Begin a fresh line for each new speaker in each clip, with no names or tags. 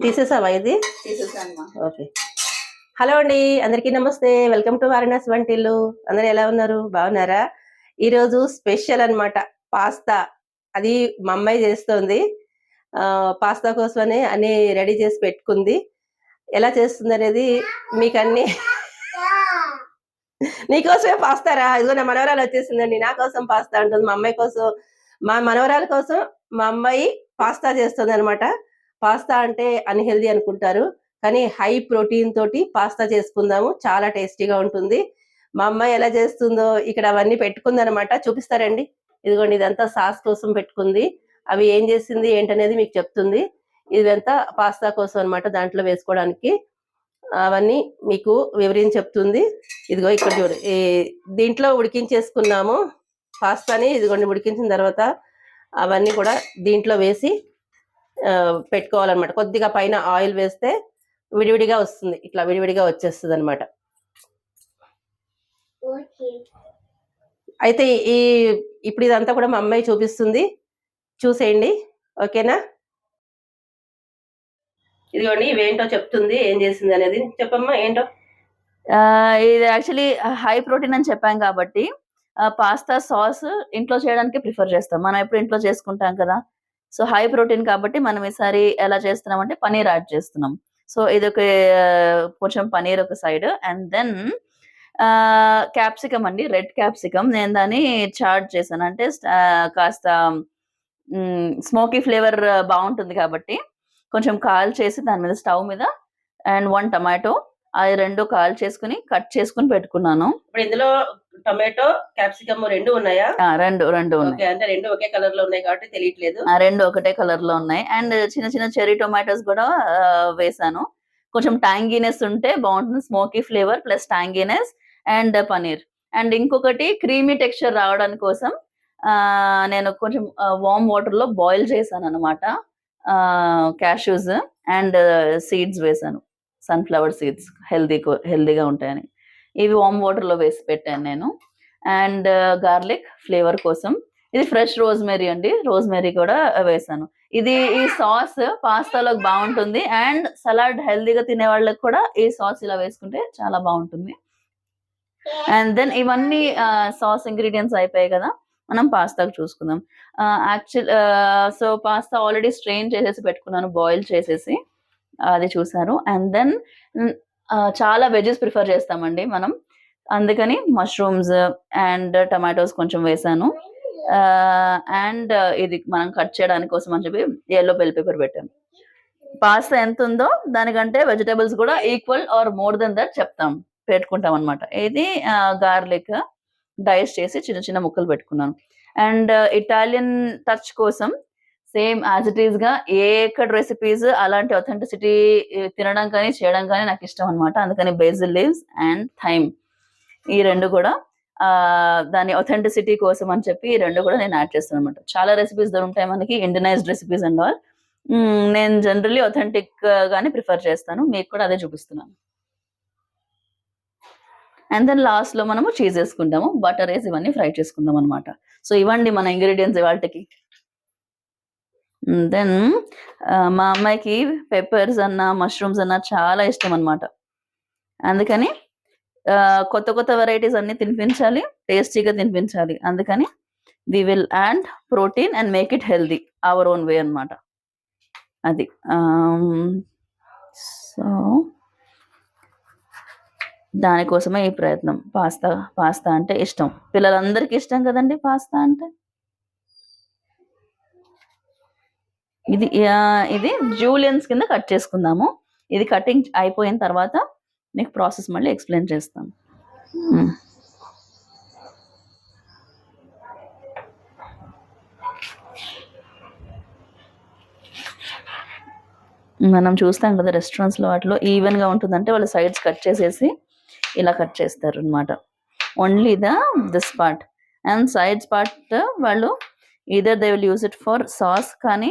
తీసేసావా ఇది? Okay. Hello అండి అందరికీ నమస్తే. వెల్కమ్ టు వారణాసి వంటిల్లు. అందరూ ఎలా ఉన్నారు? బాగున్నారా? ఈరోజు స్పెషల్ అన్నమాట పాస్తా. అది మా అమ్మాయి చేస్తుంది. ఆ, పాస్తా కోసమని అన్ని రెడీ చేసి పెట్టుకుంది. ఎలా చేస్తుంది అనేది మీకు అన్ని నీకోసమే పాస్తారా? ఇదిగో నా మనవరాలు వచ్చేసిందండి నా కోసం పాస్తా ఉంటుంది. మా అమ్మాయి కోసం మా మనవరాల కోసం మా అమ్మాయి పాస్తా చేస్తుంది అనమాట పాస్తా అంటే అన్హెల్దీ అనుకుంటారు. కానీ హై ప్రోటీన్ తోటి పాస్తా చేసుకుందాము. చాలా టేస్టీగా ఉంటుంది. మా అమ్మాయి ఎలా చేస్తుందో ఇక్కడ అవన్నీ పెట్టుకుందనమాట చూపిస్తారండి. ఇదిగోండి ఇదంతా సాస్ కోసం పెట్టుకుంది. అవి ఏం చేసింది ఏంటనేది మీకు చెప్తుంది. ఇదంతా పాస్తా కోసం అనమాట దాంట్లో వేసుకోవడానికి. అవన్నీ మీకు వివరించి చెప్తుంది. ఇదిగో ఇక్కడ చూడు దీంట్లో ఉడికించేసుకున్నాము. పాస్తాని ఇదిగోండి ఉడికించిన తర్వాత అవన్నీ కూడా దీంట్లో వేసి పెట్టుకోవాలన్నమాట. కొద్దిగా పైన ఆయిల్ వేస్తే విడివిడిగా వస్తుంది. ఇట్లా విడివిడిగా వచ్చేస్తుంది అనమాట అయితే ఈ ఇప్పుడు ఇదంతా కూడా మా అమ్మాయి చూపిస్తుంది. చూసేయండి. ఓకేనా? ఇదిగోండి ఇవేంటో చెప్తుంది ఏం చేసింది అనేది. చెప్పమ్మా ఏంటో?
ఆ, ఇది యాక్చువల్లీ హై ప్రోటీన్ అని చెప్పాం కాబట్టి పాస్తా సాస్ ఇంట్లో చేయడానికి ప్రిఫర్ చేస్తాం. మనం ఎప్పుడు ఇంట్లో చేసుకుంటాం కదా. సో హై ప్రోటీన్ కాబట్టి మనం ఈసారి ఎలా చేస్తున్నాం అంటే పనీర్ యాడ్ చేస్తున్నాం. సో ఇది ఒక కొంచెం పనీర్ ఒక సైడ్ అండ్ దెన్ క్యాప్సికమ్ అండి రెడ్ క్యాప్సికమ్. నేను దాన్ని చాట్ చేశాను. అంటే కాస్త స్మోకీ ఫ్లేవర్ బాగుంటుంది కాబట్టి కొంచెం కాల్ చేసి దాని మీద స్టవ్ మీద అండ్ వన్ టమాటో అది రెండు కాల్ చేసుకుని కట్ చేసుకుని పెట్టుకున్నాను.
ఇప్పుడు ఇందులో టొమాటో క్యాప్సికమ్ రెండు ఉన్నాయా?
రెండు రెండు ఉన్నాయి.
అంటే రెండు ఒకే కలర్లో ఉన్నాయి కాబట్టి తెలియట్లేదు.
ఆ రెండు ఒకటే కలర్లో ఉన్నాయి. అండ్ చిన్న చిన్న చెరీ టొమాటోస్ కూడా వేసాను. కొంచెం ట్యాంగీనెస్ ఉంటే బాగుంటుంది. Smoky flavour plus tanginess and paneer and ఇంకొకటి క్రీమీ టెక్స్చర్ రావడానికి కోసం నేను కొంచెం వామ్ వాటర్లో బాయిల్ చేశాను అనమాట క్యాష్యూస్ అండ్ సీడ్స్ వేసాను. సన్ఫ్లవర్ సీడ్స్ హెల్దీ హెల్దీగా ఉంటాయని. ఇవి వామ్ వాటర్లో వేసి పెట్టాను నేను. అండ్ గార్లిక్ ఫ్లేవర్ కోసం. ఇది ఫ్రెష్ రోజ్మెరీ అండి. రోజ్మెరీ కూడా వేసాను. ఇది ఈ సాస్ పాస్తాలోకి బాగుంటుంది. అండ్ సలాడ్ హెల్దీగా తినే వాళ్ళకి కూడా ఈ సాస్ ఇలా వేసుకుంటే చాలా బాగుంటుంది. అండ్ దెన్ ఇవన్నీ uh, సాస్ ఇంగ్రీడియంట్స్ అయిపోయాయి కదా. మనం పాస్తాకు చూసుకుందాం. Uh, actual so uh, pasta already strain చేసేసి పెట్టుకున్నాను. బాయిల్ చేసేసి. అది చూసారు. అండ్ దెన్ చాలా వెజెస్ ప్రిఫర్ చేస్తామండి మనం. అందుకని మష్రూమ్స్ అండ్ టమాటోస్ కొంచెం వేసాను. అండ్ ఇది మనం కట్ చేయడానికి కోసం అని చెప్పి ఎల్లో బెల్ పేపర్ పెట్టాను పాస్తా ఎంత ఉందో దానికంటే వెజిటేబుల్స్ కూడా equal or more than that చెప్తాం. పెట్టుకుంటాం అనమాట ఇది గార్లిక్ డైస్ చేసి చిన్న చిన్న ముక్కలు పెట్టుకున్నాను. అండ్ ఇటాలియన్ టచ్ కోసం సేమ్ యాజ్ ఇట్ ఈస్గా ఏ ఎక్కడ రెసిపీస్ అలాంటి అథెంటిసిటీ తినడం కానీ చేయడం కానీ నాకు ఇష్టం అనమాట అందుకని బేజిల్ లీవ్స్ అండ్ థైమ్ ఈ రెండు కూడా దాని ఒథెంటిసిటీ కోసం అని చెప్పి ఈ రెండు కూడా నేను యాడ్ చేస్తాను అనమాట చాలా రెసిపీస్ దొరుకుతాయి మనకి ఇండియనైజ్డ్ రెసిపీస్ అండ్ ఆల్ నేను జనరల్లీ ఒథెంటిక్ గానే ప్రిఫర్ చేస్తాను. మీకు కూడా అదే చూపిస్తున్నాను. అండ్ దెన్ లాస్ట్లో మనము చీజ్ వేసుకుంటాము బటర్ వేసి ఇవన్నీ ఫ్రై చేసుకుందాం అనమాట సో ఇవ్వండి మన ఇంగ్రీడియంట్స్ ఇవాళకి. Mm, దెన్ uh, మా అమ్మాయికి పెప్పర్స్ అన్న మష్రూమ్స్ అన్న చాలా ఇష్టం అనమాట అందుకని కొత్త కొత్త వెరైటీస్ అన్ని తినిపించాలి టేస్టీగా తినిపించాలి. అందుకని we will add protein and make it healthy our own way అన్నమాట. అది um, సో దానికోసమే ఈ ప్రయత్నం. పాస్తా పాస్తా అంటే ఇష్టం. పిల్లలందరికీ ఇష్టం కదండి పాస్తా అంటే? ఇది ఇది జూలియన్స్ కింద కట్ చేసుకుందాము. ఇది కటింగ్ అయిపోయిన తర్వాత మీకు ప్రాసెస్ మళ్ళీ ఎక్స్ప్లెయిన్ చేస్తాను. మనం చూస్తాం కదా రెస్టారెంట్స్లో వాటిలో ఈవెన్ ఉంటుంది ఉంటుందంటే వాళ్ళు సైడ్స్ కట్ చేసేసి ఇలా కట్ చేస్తారు అనమాట only the this part and sides part వాళ్ళు either they will use it for sauce కానీ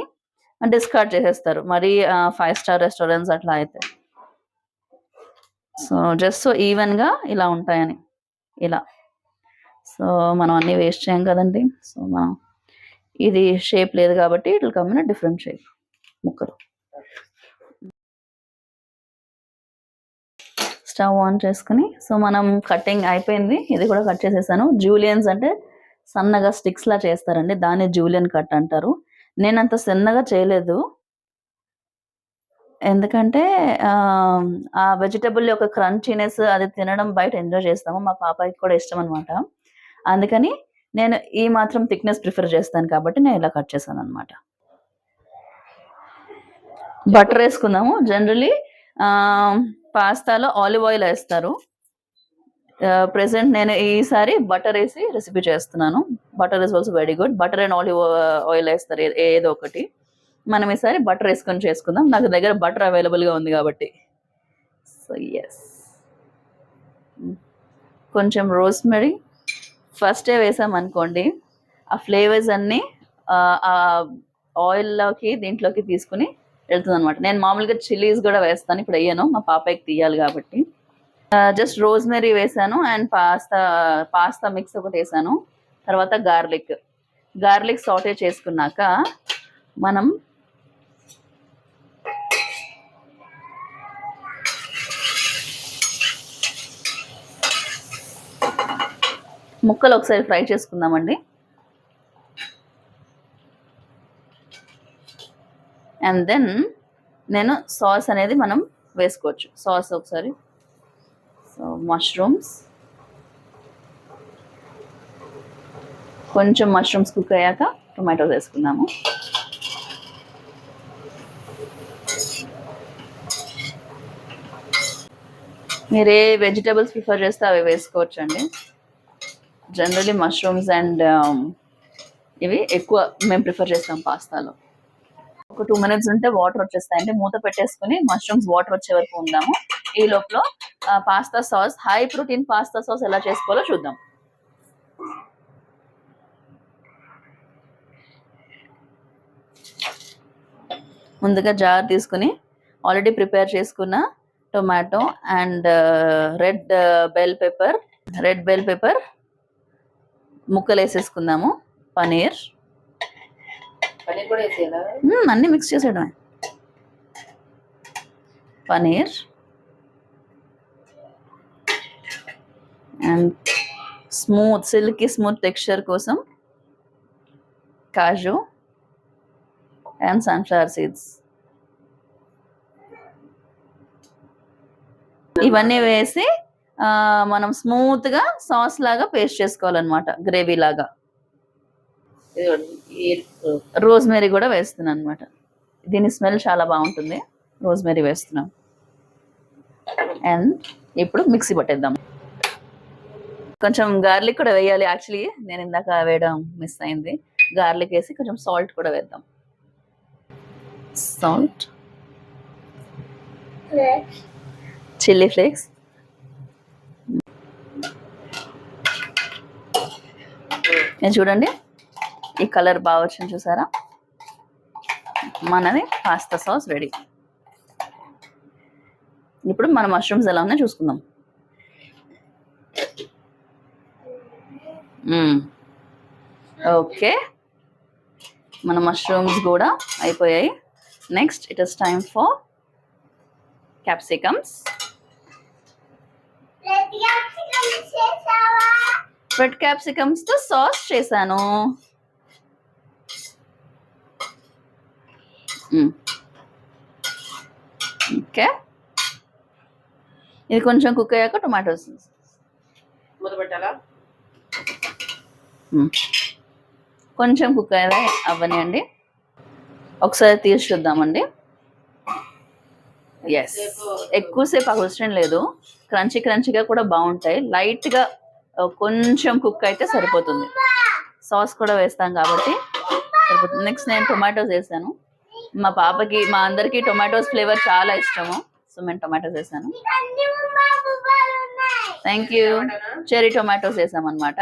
డిస్కార్డ్ చేసేస్తారు. మరి ఫైవ్ స్టార్ రెస్టారెంట్స్ అట్లా అయితే. సో జస్ట్ సో ఈవెన్గా ఇలా ఉంటాయని. ఇలా. సో మనం అన్ని వేస్ట్ చేయం కదండి. సో మనం ఇది షేప్ లేదు కాబట్టి ఇట్లా కమ్మిన డిఫరెంట్ షేప్ ముక్కలు. స్టవ్ ఆన్ చేసుకుని సో మనం కటింగ్ అయిపోయింది. ఇది కూడా కట్ చేసేసాను. జూలియన్స్ అంటే సన్నగా స్టిక్స్ లా చేస్తారండి. దాన్ని జూలియన్ కట్ అంటారు. నేను అంత సన్నగా చేయలేదు. ఎందుకంటే ఆ, వెజిటబుల్ యొక్క క్రంచీనెస్ అది తినడం బయట ఎంజాయ్ చేస్తాము. మా పాపకి కూడా ఇష్టం అనమాట అందుకని నేను ఈ మాత్రం థిక్నెస్ ప్రిఫర్ చేస్తాను కాబట్టి నేను ఇలా కట్ చేశాను అనమాట బటర్ వేసుకుందాము. జనరలీ పాస్తాలో ఆలివ్ ఆయిల్ వేస్తారు. ప్రెసెంట్ నేను ఈసారి బటర్ వేసి రెసిపీ చేస్తున్నాను. Butter is also very good butter and olive oil వేస్తారు. ఏదో ఒకటి. మనం ఈసారి బటర్ వేసుకొని చేసుకుందాం. నాకు దగ్గర బటర్ అవైలబుల్గా ఉంది కాబట్టి. So yes hmm. కొంచెం రోస్మెరీ ఫస్టే వేసాం అనుకోండి. ఆ ఫ్లేవర్స్ అన్నీ ఆ, ఆయిల్లోకి దీంట్లోకి తీసుకుని వెళ్తుంది అనమాట నేను మామూలుగా చిల్లీస్ కూడా వేస్తాను. ఇప్పుడు వేయను. మా పాపకి తీయాలి కాబట్టి. Uh, జస్ట్ రోజ్మెరీ వేసాను. అండ్ పాస్తా పాస్తా మిక్స్ ఒకటి వేసాను. తర్వాత గార్లిక్. గార్లిక్ సాటే చేసుకున్నాక మనం ముక్కలు ఒకసారి ఫ్రై చేసుకుందామండి. అండ్ దెన్ నేను సాస్ అనేది మనం వేసుకోవచ్చు. సాస్ ఒకసారి. సో మష్రూమ్స్ కొంచెం మష్రూమ్స్ కుక్ అయ్యాక టొమాటోస్ వేసుకుందాము. మీరు ఏ వెజిటేబుల్స్ ప్రిఫర్ చేస్తే అవి వేసుకోవచ్చు అండి జనరలీ మష్రూమ్స్ అండ్ ఇవి ఎక్కువ మేము ప్రిఫర్ చేస్తాం పాస్తాలో. ఒక టూ మినిట్స్ ఉంటే వాటర్ వచ్చేస్తాయి అంటే మూత పెట్టేసుకుని మష్రూమ్స్ వాటర్ వచ్చే వరకు ఉందాము. ఈ లోపల pasta sauce high protein pasta sauce ఎలా చేసుకోవాలో చూద్దాం. ముందుగా జార్ తీసుకుని ఆల్రెడీ ప్రిపేర్ చేసుకున్న tomato and red bell pepper red bell pepper ముక్కలు వేసేసుకుందాము పనీర్.
కూడా
అన్నీ mix చేసేయడమే. Paneer. And smooth silky smooth texture కోసం కాజు. అండ్ సన్ఫ్లవర్ సీడ్స్ ఇవన్నీ వేసి ఆ, మనం స్మూత్గా సాస్ లాగా పేస్ట్ చేసుకోవాలన్నమాట గ్రేవీ లాగా. రోజ్మెరీ కూడా వేస్తున్నాను అనమాట దీని స్మెల్ చాలా బాగుంటుంది. రోజ్మెరీ వేస్తున్నాం. అండ్ ఇప్పుడు మిక్సీ పట్టేద్దాం. కొంచెం గార్లిక్ కూడా వేయాలి. యాక్చువల్లీ నేను ఇందాక వేయడం మిస్ అయింది. గార్లిక్ వేసి కొంచెం సాల్ట్ కూడా వేద్దాం. సాల్ట్ చిల్లీ ఫ్లేక్స్ నేను చూడండి. ఈ కలర్ బాగా వచ్చింది చూసారా? మనది పాస్తా సాస్ రెడీ ఇప్పుడు మన మష్రూమ్స్ ఎలా ఉన్నాయో చూసుకుందాం. ఓకే. మన మష్రూమ్స్ కూడా అయిపోయాయి. Next it is time for capsicums red క్యాప్సికమ్స్తో sauce చేశాను. ఓకే ఇది కొంచెం కుక్ అయ్యాక టొమాటోస్
పెట్టాలా?
కొంచెం కుక్ అయ్యా అవ్వనియండి. ఒకసారి తీసి చూద్దామండి ఎస్ ఎక్కువసేపు అవసరం లేదు. క్రంచీ క్రంచీగా కూడా బాగుంటాయి. లైట్గా కొంచెం కుక్ అయితే సరిపోతుంది. సాస్ కూడా వేస్తాం కాబట్టి సరిపోతుంది. నెక్స్ట్ నేను టొమాటోస్ వేసాను. మా పాపకి మా అందరికి టొమాటోస్ ఫ్లేవర్ చాలా ఇష్టము. సో నేను టొమాటోస్ వేసాను. థ్యాంక్ యూ చెరీ టొమాటోస్ వేసామన్నమాట.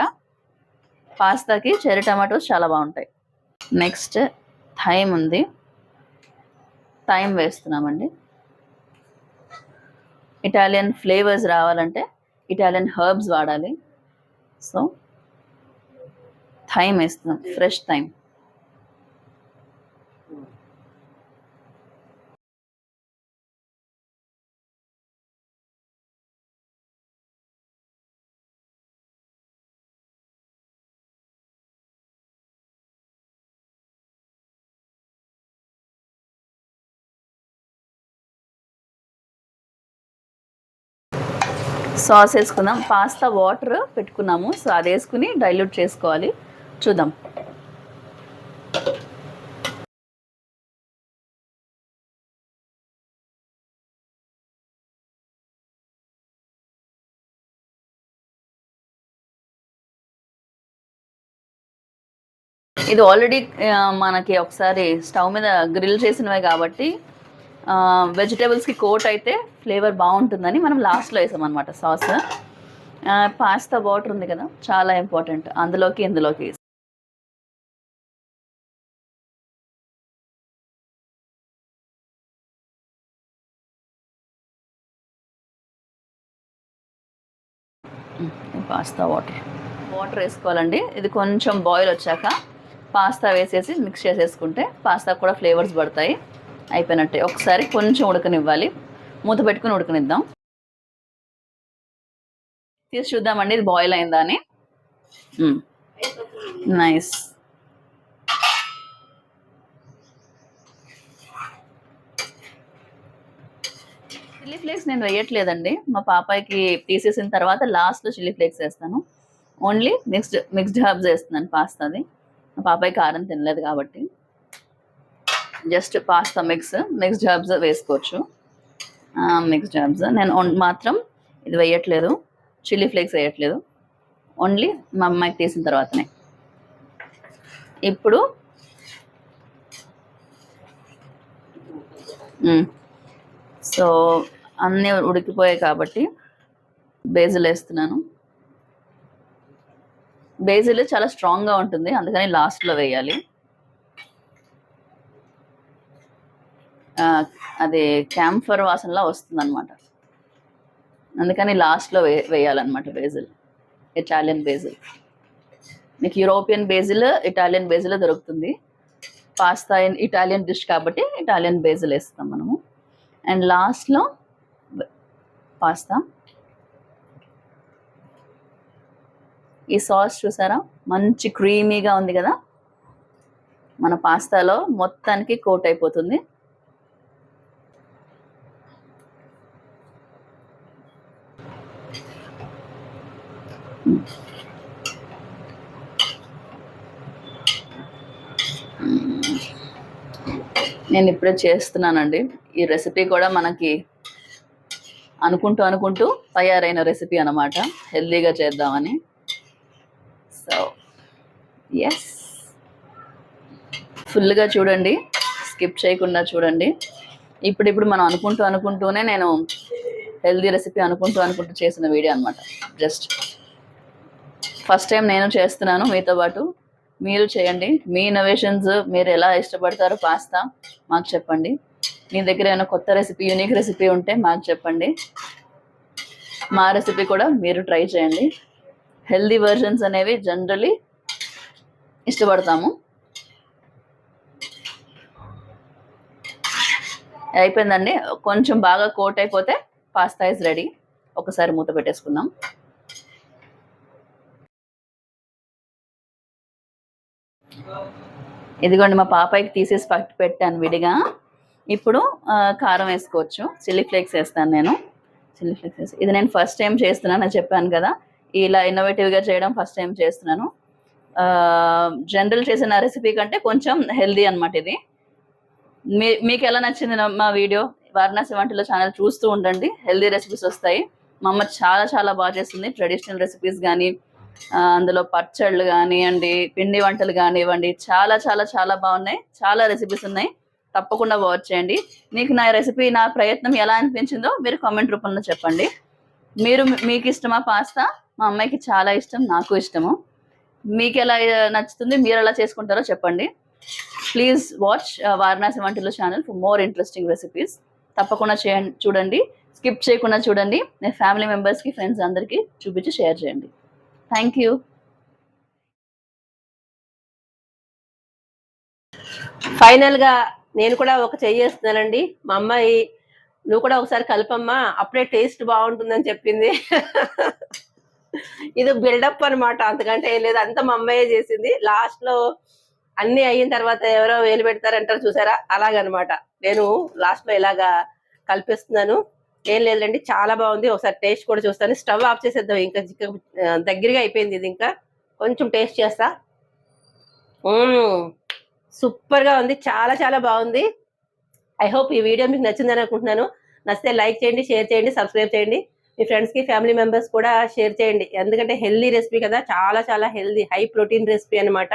పాస్తాకి చెరీ టొమాటోస్ చాలా బాగుంటాయి. నెక్స్ట్ థైమ్ ఉంది. థైమ్ వేస్తున్నామండి. ఇటాలియన్ ఫ్లేవర్స్ రావాలంటే ఇటాలియన్ హర్బ్స్ వాడాలి. సో థైమ్ వేస్తున్నాం. ఫ్రెష్ థైమ్ సాస్ వేసుకుందాం. పాస్తా వాటర్ పెట్టుకున్నాము. సో అది వేసుకుని డైల్యూట్ చేసుకోవాలి. చూద్దాం. ఇది ఆల్రెడీ మనకి ఒకసారి స్టవ్ మీద గ్రిల్ చేసినవే కాబట్టి వెజిటేబుల్స్కి కోట్ అయితే ఫ్లేవర్ బాగుంటుందని మనం లాస్ట్లో వేసాం అనమాట సాస్ పాస్తా వాటర్ ఉంది కదా చాలా ఇంపార్టెంట్ అందులోకి ఇందులోకి. పాస్తా వాటర్ వాటర్ వేసుకోవాలండి. ఇది కొంచెం బాయిల్ వచ్చాక పాస్తా వేసేసి మిక్స్ చేసేసుకుంటే పాస్తా కూడా ఫ్లేవర్స్ పడతాయి. అయిపోయినట్టే. ఒకసారి కొంచెం ఉడకనివ్వాలి. మూత పెట్టుకుని ఉడకనిద్దాం. తీసి చూద్దామండి ఇది బాయిల్ అయిందా అని. నైస్ చిల్లీ ఫ్లేక్స్ నేను వేయట్లేదండి. మా పాపాయికి తీసేసిన తర్వాత లాస్ట్లో చిల్లీ ఫ్లేక్స్ వేస్తాను. ఓన్లీ మిక్స్డ్ మిక్స్డ్ హర్బ్స్ వేస్తున్నాను పాస్తాది మా పాపాయి కారం తినలేదు కాబట్టి. జస్ట్ పాస్తా మిక్స్ మిక్స్ జాబ్స్ వేసుకోవచ్చు. మిక్స్ జాబ్స్ నేను మాత్రం ఇది వేయట్లేదు. చిల్లీ ఫ్లేక్స్ వేయట్లేదు. ఓన్లీ మా అమ్మాయికి తీసిన తర్వాతనే. ఇప్పుడు సో అన్నీ ఉడికిపోయాయి కాబట్టి బేజిల్ వేస్తున్నాను. బేజిల్ చాలా స్ట్రాంగ్గా ఉంటుంది. అందుకని లాస్ట్లో వేయాలి ఆ, అది క్యాంఫర్ వాసనలా వస్తుంది అనమాట అందుకని లాస్ట్లో వే వేయాలన్నమాట బేజిల్. ఇటాలియన్ బేజిల్. మీకు యూరోపియన్ బేజిల్ ఇటాలియన్ బేజిల్ దొరుకుతుంది. పాస్తా ఇటాలియన్ డిష్ కాబట్టి ఇటాలియన్ బేజిల్ వేస్తాం మనము. అండ్ లాస్ట్లో పాస్తా. ఈ సాస్ చూసారా? మంచి క్రీమీగా ఉంది కదా? మన పాస్తాలో మొత్తానికి కోట్ అయిపోతుంది. నేను ఇప్పుడే చేస్తున్నానండి. ఈ రెసిపీ కూడా మనకి అనుకుంటూ అనుకుంటూ తయారైన రెసిపీ అన్నమాట. హెల్దీగా చేద్దామని. సో ఎస్ ఫుల్గా చూడండి. స్కిప్ చేయకుండా చూడండి. ఇప్పుడిప్పుడు మనం అనుకుంటూ అనుకుంటూనే నేను హెల్దీ రెసిపీ అనుకుంటూ అనుకుంటూ చేసిన వీడియో అనమాట జస్ట్ ఫస్ట్ టైం నేను చేస్తున్నాను మీతో పాటు. మీరు చేయండి. మీ ఇన్నోవేషన్స్ మీరు ఎలా ఇష్టపడతారో పాస్తా మాకు చెప్పండి. మీ దగ్గర ఏమైనా కొత్త రెసిపీ యూనిక్ రెసిపీ ఉంటే మాకు చెప్పండి. మా రెసిపీ కూడా మీరు ట్రై చేయండి. హెల్దీ వర్జన్స్ అనేవి జనరలీ ఇష్టపడతాము. అయిపోయిందండి. కొంచెం బాగా కోట్ అయిపోతే పాస్తా ఇస్ రెడీ ఒకసారి మూత పెట్టేసుకుందాం. ఇదిగోండి మా పాపాయికి తీసేసి పట్టు పెట్టాను విడిగా. ఇప్పుడు కారం వేసుకోవచ్చు. చిల్లీ ఫ్లేక్స్ వేస్తాను నేను. చిల్లీ ఫ్లేక్స్ వేసి ఇది నేను ఫస్ట్ టైం చేస్తున్నాను అని చెప్పాను కదా. ఇలా ఇన్నోవేటివ్గా చేయడం ఫస్ట్ టైం చేస్తున్నాను. జనరల్ చేసిన రెసిపీ కంటే కొంచెం హెల్దీ అనమాట ఇది. మీ మీకు ఎలా నచ్చింది మా వీడియో వారణాసి వంటల ఛానల్ చూస్తూ ఉండండి. హెల్దీ రెసిపీస్ వస్తాయి. మా అమ్మ చాలా చాలా బాగా చేస్తుంది. ట్రెడిషనల్ రెసిపీస్ కానీ అందులో పచ్చళ్ళు కానివ్వండి పిండి వంటలు కానివ్వండి చాలా చాలా చాలా బాగున్నాయి. చాలా రెసిపీస్ ఉన్నాయి. తప్పకుండా వాచ్ చేయండి. మీకు నా రెసిపీ నా ప్రయత్నం ఎలా అనిపించిందో మీరు కామెంట్ రూపంలో చెప్పండి. మీరు మీకు ఇష్టమా పాస్తా మా అమ్మాయికి చాలా ఇష్టం నాకు ఇష్టము. మీకు ఎలా నచ్చుతుంది మీరు ఎలా చేసుకుంటారో చెప్పండి. ప్లీజ్ వాచ్ వారణాసి వంటలు channel for more interesting recipes తప్పకుండా చేయండి చూడండి. స్కిప్ చేయకుండా చూడండి. మీ ఫ్యామిలీ మెంబర్స్కి ఫ్రెండ్స్ అందరికీ చూపించి షేర్ చేయండి. Thank you.
ఫైనల్గా నేను కూడా ఒక చెయ్యి మా అమ్మాయి నువ్వు కూడా ఒకసారి కలపమ్మా అప్పుడే టేస్ట్ బాగుంటుందని చెప్పింది. ఇది బిల్డప్ అన్నమాట అంతకంటే ఏం లేదు. అంతా మా అమ్మాయే చేసింది. లాస్ట్లో అన్ని అయిన తర్వాత ఎవరో వేలు పెడతారంటారు చూసారా? అలాగనమాట. నేను లాస్ట్లో ఇలాగా కలిపిస్తున్నాను. ఏం లేదండి చాలా బాగుంది. ఒకసారి టేస్ట్ కూడా చూస్తాను. స్టవ్ ఆఫ్ చేసేద్దాం ఇంకా. దగ్గరగా అయిపోయింది ఇది ఇంకా. కొంచెం టేస్ట్ చేస్తా. సూపర్గా ఉంది. చాలా చాలా బాగుంది. ఐ హోప్ ఈ వీడియో మీకు నచ్చిందని అనుకుంటున్నాను. నచ్చితే లైక్ చేయండి షేర్ చేయండి సబ్స్క్రైబ్ చేయండి. మీ ఫ్రెండ్స్కి ఫ్యామిలీ మెంబర్స్ కూడా షేర్ చేయండి. ఎందుకంటే హెల్దీ రెసిపీ కదా. చాలా చాలా హెల్దీ హై ప్రోటీన్ రెసిపీ అనమాట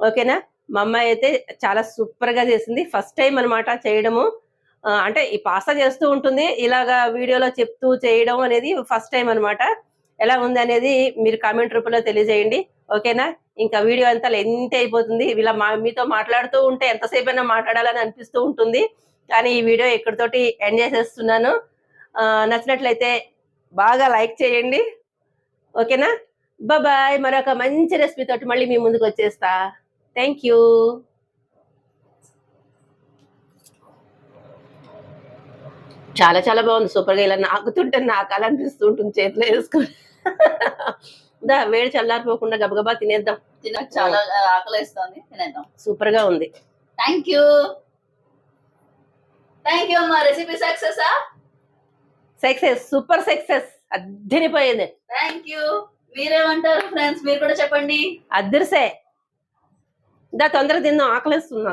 ఓకేనా? మా అమ్మాయి అయితే చాలా సూపర్గా చేసింది. ఫస్ట్ టైం అనమాట చేయడము. అంటే ఈ పాస్తా చేస్తూ ఉంటుంది. ఇలాగా వీడియోలో చెప్తూ చేయడం అనేది ఫస్ట్ టైం అన్నమాట. ఎలా ఉంది అనేది మీరు కామెంట్ రూపంలో తెలియజేయండి. ఓకేనా? ఇంకా వీడియో అంతా లెంత్ అయిపోతుంది. ఇలా మా మీతో మాట్లాడుతూ ఉంటే ఎంతసేపు అయినా మాట్లాడాలని అనిపిస్తూ ఉంటుంది. కానీ ఈ వీడియో ఇక్కడితోటి ఎండ్ చేసేస్తున్నాను. ఆ, నచ్చినట్లయితే బాగా లైక్ చేయండి. ఓకేనా? బాయ్ మరొక మంచి రెసిపీ తోటి మళ్ళీ మీ ముందుకు వచ్చేస్తా. థ్యాంక్ యూ చాలా చాలా బాగుంది సూపర్గా ఇలా నాకుతుంటే నాకు అలా అనిపిస్తూ ఉంటుంది చేతిలో వేసుకొని. దా వేడి చల్లారిపోకుండా గబగబా తినేద్దాం.
తినకు చాలా ఆకలిస్తుంది తినేద్దాం.
సూపర్గా ఉంది.
థ్యాంక్ యూ థ్యాంక్ యూ అమ్మా. Recipe success
success super success అద్దరిపోయింది.
థ్యాంక్ యూ మీరేమంటారు ఫ్రెండ్స్ మీరు కూడా చెప్పండి.
అద్దరిసే. దా తొందరగా తిందాం ఆకలిస్తున్నా.